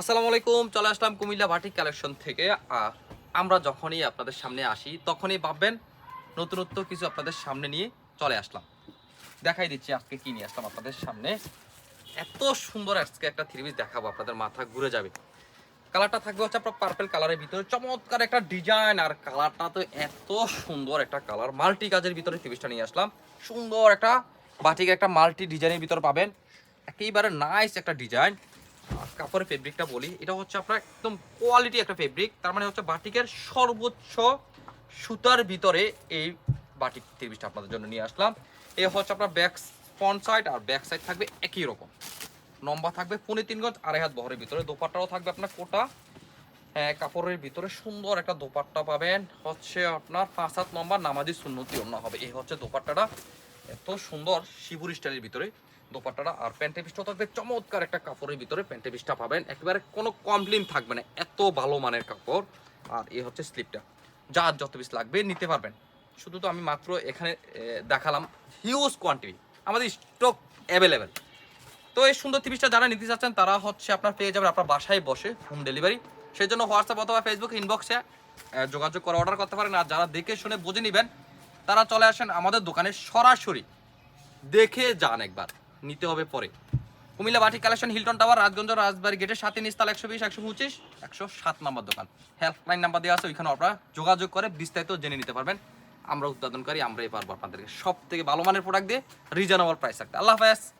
আসসালামু আলাইকুম চলে আসলাম কুমিল্লা বাটিক কালেকশন থেকে। আহ, আমরা যখনই আপনাদের সামনে আসি তখনই ভাববেন নতুনত্ব কিছু আপনাদের সামনে নিয়ে চলে আসলাম। দেখাই দিচ্ছি আজকে কি নিয়ে আসলাম আপনাদের সামনে। এত সুন্দর আজকে একটা থ্রি পিস দেখাবো আপনাদের মাথা ঘুরে যাবে। কালারটা থাকবে হচ্ছে আপনার পার্পেল কালারের ভিতরে। চমৎকার একটা ডিজাইন আর কালারটা তো এত সুন্দর একটা কালার। মাল্টি কাজের ভিতরে থ্রি পিসটা নিয়ে আসলাম। সুন্দর একটা বাটিক একটা মাল্টি ডিজাইনের ভিতরে পাবেন। একেবারে নাইস একটা ডিজাইন আর কাপড়ের ফেব্রিকটা বলি, এটা হচ্ছে আপনার একদম কোয়ালিটি একটা ফেব্রিক তার মানে হচ্ছে বাটিকের সর্বোচ্চ সুতার ভিতরে এই বাটিক ত্রিশটা আপনাদের জন্য নিয়ে আসলাম। এ হচ্ছে আপনার ব্যাক ফ্রন্ট সাইড আর ব্যাক সাইড থাকবে একই রকম। লম্বা থাকবে পনেরো তিন গজ, আড়াই হাত বহরের ভিতরে। দোপাট্টাও থাকবে আপনার কোটা। হ্যাঁ কাপড়ের ভিতরে সুন্দর একটা দোপাট্টা পাবেন। হচ্ছে আপনার পাঁচ হাত লম্বা নামাজি সুন্নতি অন্য হবে। এই হচ্ছে দোপাট্টাটা। এত সুন্দর শিবুর স্টাইলের ভিতরে দোপাট্টাটা আর প্যান্টের পিসটাও থাকবে চমৎকার একটা কাপড়ের ভিতরে প্যান্টের পিসটা পাবেন। একেবারে কোনো কমপ্লেন থাকবে না, এত ভালো মানের কাপড়। আর এই হচ্ছে স্লিপটা যার যত পিস লাগবে নিতে পারবেন। শুধু তো আমি মাত্র এখানে দেখালাম হিউজ কোয়ান্টিটি আমাদের স্টক অ্যাভেলেবেল তো এই সুন্দর ত্রিশটা যারা নিতে চাচ্ছেন, তারা হচ্ছে আপনার পেয়ে যাবেন, আপনার বাসায় বসে হোম ডেলিভারি সেই জন্য হোয়াটসঅ্যাপ অথবা ফেসবুক ইনবক্সে যোগাযোগ করে অর্ডার করতে পারেন। আর যারা দেখে শুনে বুঝে নেবেন তারা চলে আসেন আমাদের দোকানে সরাসরি। দেখে যান একবার। নিতে হবে পরে। কুমিল্লা বাটি collection, Hilton tower, Rajganj Rajbari গেটে সাথে নিস্তাল একশো বিশ, একশো পঁচিশ, একশো সাত নাম্বার দোকান। হেল্পলাইন নাম্বার দেওয়া আছে, ওইখানে আপনারা যোগাযোগ করে বিস্তারিত জেনে নিতে পারবেন। আমরা উৎপাদনকারী, আমরাই পারব আপনাদেরকে। সব থেকে ভালো মানের প্রোডাক্ট দিয়ে রিজনেবল প্রাইস রাখতে। আল্লাহ হাফেজ।